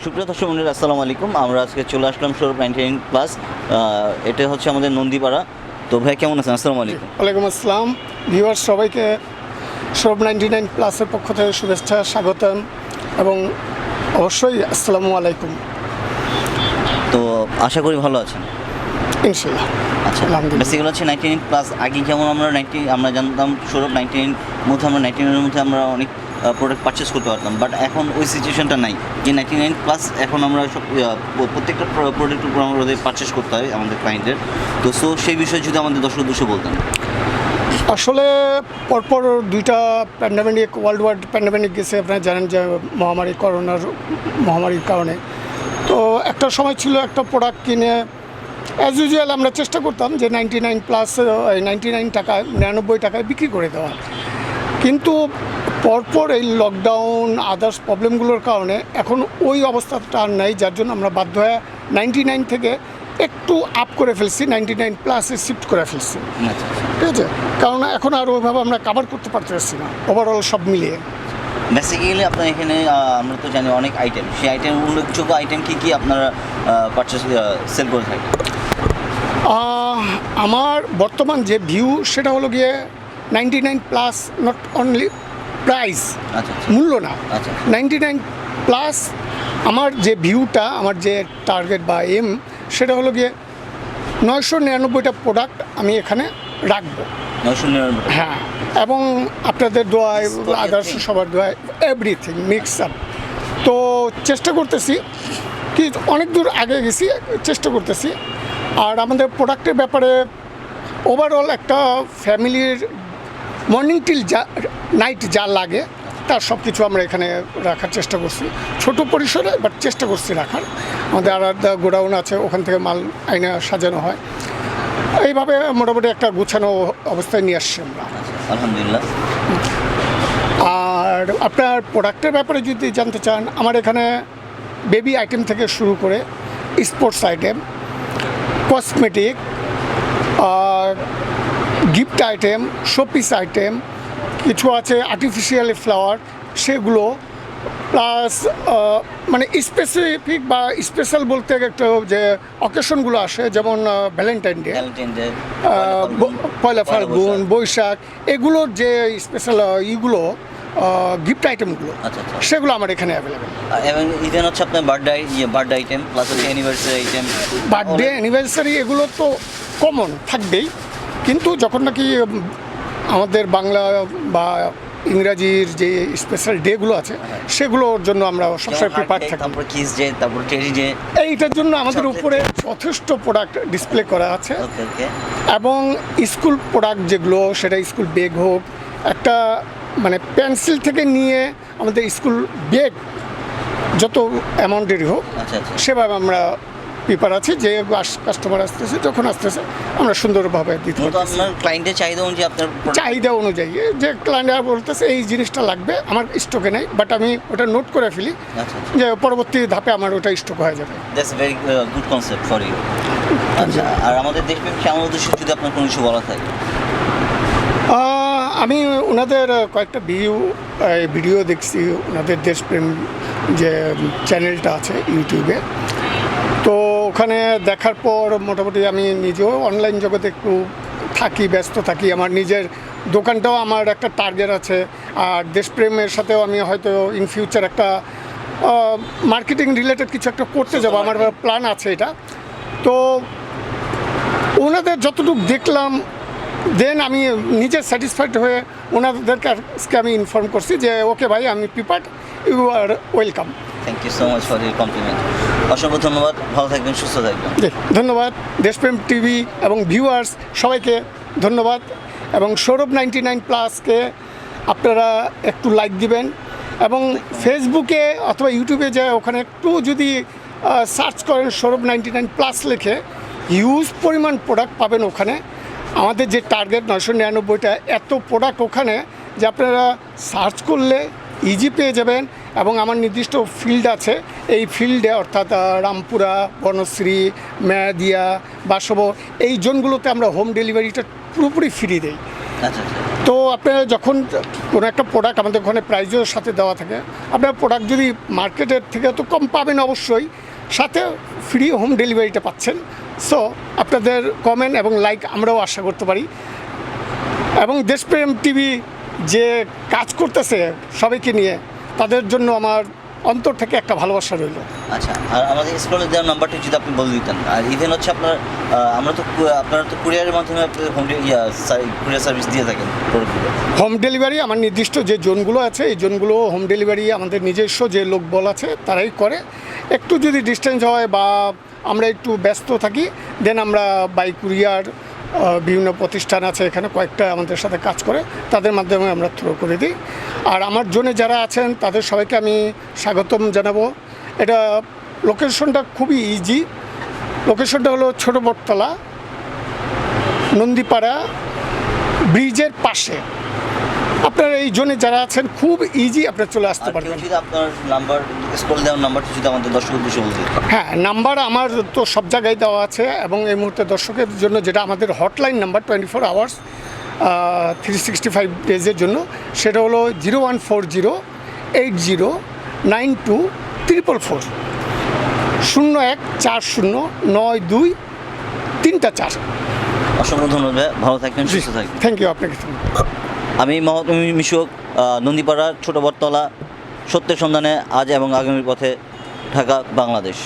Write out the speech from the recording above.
সুপ্রিয় দর্শক মন্ডলী আসসালামু আলাইকুম। আমরা আজকে চলে আসলাম সৌরভ নাইনটি নাইন প্লাস এটা হচ্ছে আমাদের নন্দীপাড়া। তো ভাই কেমন আছেন? আসসালামু আলাইকুম। ওয়ালাইকুম আসসালাম। ভিউয়ার সবাইকে সব নাইনটি নাইন প্লাসের পক্ষ থেকে শুভেচ্ছা স্বাগতম এবং অবশ্যই আসসালামু আলাইকুম। তো আশা করি ভালো আছেন। ইনশাল্লাহ আচ্ছা। বেসিক্যালি হচ্ছে নাইনটি নাইন প্লাস আগে যেমন আমরা নাইনটি আমরা জানতাম সৌরভ নাইনটি নাইন মধ্যে আমরা নাইনটি নাইনের মধ্যে আমরা অনেক প্রোডাক্ট পারচেস করতে পারতাম। বাট এখন ওই সিচুয়েশনটা নাই। যে নাইনটি নাইন প্লাস এখন আমরা সব প্রত্যেকটা প্রোডাক্টের উপর আমাদের পারচেস করতে হয় আমাদের ক্লায়েন্টের তো সো সেই বিষয়ে যদি আমাদের দর্শক উদ্দেশ্যে বলতেন। আসলে পরপর দুইটা প্যান্ডামিক ওয়ার্ল্ড ওয়াইড প্যান্ডামিক গেছে। আপনারা জানেন যে মহামারী, করোনার মহামারীর কারণে। তো একটা সময় ছিল একটা প্রোডাক্ট কিনে অ্যাজ ইউজুয়াল আমরা চেষ্টা করতাম যে ninety nine plus ninety nine টাকায়, নিরানব্বই টাকায় বিক্রি করে দেওয়া। কিন্তু পরপর এই লকডাউন আদার্স প্রবলেমগুলোর কারণে এখন ওই অবস্থাটা আর নাই যার জন্য আমরা বাধ্য হয়ে নাইনটি নাইন থেকে একটু আপ করে ফেলছি নাইনটি নাইন প্লাসে শিফট করে ফেলছি। আচ্ছা। ঠিক আছে? কারণ এখন আর ওইভাবে আমরা কাভার করতে পারতেছি না ওভারঅল সব মিলিয়ে। বেসিক্যালি আপনার এখানে আমরা তো জানি অনেক আইটেম সেই আইটেম উল্লেখযোগ্য আইটেম কী কী আপনারা পারচেস সেল করে থাকেন? আমার বর্তমান যে ভিউ সেটা হলো গিয়ে ninety nine plus not only price আচ্ছা আচ্ছা। মূল্য না। নাইনটি নাইন প্লাস আমার যে ভিউটা আমার যে টার্গেট বা এম সেটা হলো গিয়ে নয়শো নিরানব্বইটা প্রোডাক্ট আমি এখানে রাখব। হ্যাঁ এবং আপনাদের দোয়ায় আদার্স সবার দোয়ায় এভরিথিং মিক্স আপ তো চেষ্টা করতেছি কি অনেক দূর আগে গেছি চেষ্টা করতেছি। আর আমাদের প্রোডাক্টের ব্যাপারে ওভারঅল একটা ফ্যামিলির মর্নিং টিল যা নাইট যা লাগে তার সব কিছু আমরা এখানে রাখার চেষ্টা করছি। ছোট পরিসরে বাট চেষ্টা করছি রাখার। আমাদের আলাদা গোডাউন আছে ওখান থেকে মাল আইনা সাজানো হয়। এইভাবে মোটামুটি একটা গুছানো অবস্থায় নিয়ে আসছি আমরা। আলহামদুলিল্লাহ। আর আপনার প্রোডাক্টের ব্যাপারে যদি জানতে চান আমার এখানে বেবি আইটেম থেকে শুরু করে sports item cosmetic gift item showpiece item কিছু আছে আর্টিফিশিয়াল ফ্লাওয়ার সেগুলো প্লাস মানে স্পেসিফিক বা স্পেশাল বলতে একটা যে অকেশনগুলো আসে যেমন ভ্যালেন্টাইন ডে পয়লা ফাল্গুন। বৈশাখ। এগুলোর যে স্পেশাল ইগুলো গিফট আইটেমগুলো আচ্ছা আচ্ছা। সেগুলো আমার এখানে অ্যাভেলেবেল এবং ইভেন হচ্ছে আপনার বার্থডে ইয়ে বার্থডে আইটেম প্লাস হচ্ছে অ্যানিভার্সারি আইটেম বার্থডে অ্যানিভার্সারি এগুলো তো কমন থাকবেই কিন্তু যখন নাকি আমাদের বাংলা বা ইংরাজির যে স্পেশাল ডেগুলো আছে সেগুলোর জন্য আমরা সবসময় প্রিপার থাকি। তারপর কিস ডে তারপর টেরি ডে এইটার জন্য আমাদের উপরে যথেষ্ট প্রোডাক্ট ডিসপ্লে করা আছে। এবং স্কুল প্রোডাক্ট যেগুলো সেটা স্কুল ব্যাগ হোক একটা মানে পেন্সিল থেকে নিয়ে আমাদের স্কুল ব্যাগ যত অ্যামাউন্টেরই হোক আচ্ছা আচ্ছা। সেভাবে আমরা প্রিপার আছে যে কাস্টমার আসতেছে যখন আসতেছে আমরা সুন্দরভাবে দিতে ক্লায়েন্টের চাহিদা অনুযায়ী আপনার চাহিদা অনুযায়ী যে ক্লায়েন্টরা বলতেছে এই জিনিসটা লাগবে আমার স্টকে নেই বাট আমি ওটা নোট করে ফেলি আচ্ছা আচ্ছা। যে পরবর্তী ধাপে আমার ওটা স্টক হয়ে যাবে। That's very good concept for you আচ্ছা আর আমাদের দেশপ্রেম কেমন উদ্দেশ্যে যদি আপনার কোনো কিছু বলা থাকে। আমি ওনাদের কয়েকটা ভিডিও ভিডিও দেখছি ওনাদের দেশপ্রেম যে চ্যানেলটা আছে ইউটিউবে ওখানে দেখার পর মোটামুটি আমি নিজেও অনলাইন জগতে একটু থাকি ব্যস্ত থাকি। আমার নিজের দোকানটাও আমার একটা টার্গেট আছে। আর দেশপ্রেমের সাথেও আমি হয়তো ইন ফিউচার একটা মার্কেটিং রিলেটেড কিছু একটা করতে যাব। আমার প্ল্যান আছে। এটা। তো ওনাদের যতটুকু দেখলাম দেন আমি নিজে স্যাটিসফাইড হয়ে ওনাদেরকে আমি ইনফর্ম করছি যে ওকে ভাই আমি prepared you are welcome thank you so much for your compliment অসংখ্য ধন্যবাদ। ভালো থাকবেন, সুস্থ থাকবেন। ধন্যবাদ। দেশপ্রেম টিভি এবং ভিউয়ার্স, সবাইকে ধন্যবাদ। এবং সৌরভ নাইনটি নাইন প্লাসকে আপনারা একটু লাইক দিবেন। এবং ফেসবুকে অথবা ইউটিউবে যে ওখানে একটু যদি সার্চ করেন সৌরভ নাইনটি নাইন প্লাস লিখে হিউজ পরিমাণ প্রোডাক্ট পাবেন ওখানে। আমাদের যে টার্গেট নয়শো নিরানব্বইটা, এত প্রোডাক্ট ওখানে যে আপনারা সার্চ করলে ইজি পেয়ে যাবেন। এবং আমার নির্দিষ্ট ফিল্ড আছে এই ফিল্ডে অর্থাৎ রামপুরা বনশ্রী মেয়াদিয়া বাসব এই জোনগুলোতে আমরা হোম ডেলিভারিটা পুরোপুরি ফ্রি দেই। আচ্ছা আচ্ছা। তো আপনারা যখন কোনো একটা প্রোডাক্ট আমাদের ওখানে প্রাইজের সাথে দেওয়া থাকে আপনার প্রোডাক্ট যদি মার্কেটের থেকে তো কম পাবেন অবশ্যই সাথে ফ্রি হোম ডেলিভারিটা পাচ্ছেন। সো আপনাদের কমেন্ট এবং লাইক আমরাও আশা করতে পারি। এবং দেশপ্রেম টিভি যে কাজ করতেছে সবাইকে নিয়ে তাদের জন্য আমার অন্তর থেকে একটা ভালোবাসা রইল। আচ্ছা আর আমাদের স্কুলে দেওয়ার নাম্বারটি যদি আপনি বলে দিতেন আর ইভেন হচ্ছে আপনার আমরা তো আপনারা তো কুরিয়ারের মাধ্যমে হোম কুরিয়ার সার্ভিস দিয়ে থাকেন হোম ডেলিভারি আমার নির্দিষ্ট যে জোনগুলো আছে এই জোনগুলো হোম ডেলিভারি আমাদের নিজস্ব যে লোকবল আছে তারাই করে। একটু যদি ডিস্টেন্স হয় বা আমরা একটু ব্যস্ত থাকি দেন আমরা বাই কুরিয়ার বিভিন্ন প্রতিষ্ঠান আছে এখানে, কয়েকটা আমাদের সাথে কাজ করে, তাদের মাধ্যমে আমরা থ্রো করে দিই। আর আমার জোনে যারা আছেন, তাদের সবাইকে আমি স্বাগতম জানাব। এটা লোকেশনটা খুবই ইজি লোকেশনটা হলো ছোটো বটতলা, নন্দীপাড়া ব্রিজের পাশে। আপনারা এই জোনে যারা আছেন খুব ইজি আপনার চলে আসতে পারবেন। যদি আপনার নাম্বার স্কুল দেওয়ার নাম্বারটি যদি আমাদের দর্শক উদ্দেশ্যে বলতে হ্যাঁ নাম্বার আমার তো সব জায়গায় দেওয়া আছে এবং এই মুহূর্তে দর্শকের জন্য যেটা আমাদের hotline number twenty four hours three sixty five ডেজের জন্য সেটা হলো zero one four zero eight zero nine two triple four শূন্য এক চার শূন্য নয় দুই তিনটা চার। অসংখ্য ধন্যবাদ ভালো থাকবেন সুস্থ থাকবেন। থ্যাংক ইউ আপনাকে আমি মহতমি মিশুক নন্দীপাড়া ছোট বটতলা সত্যের সন্ধানে আজ এবং আগামীর পথে ঢাকা বাংলাদেশ।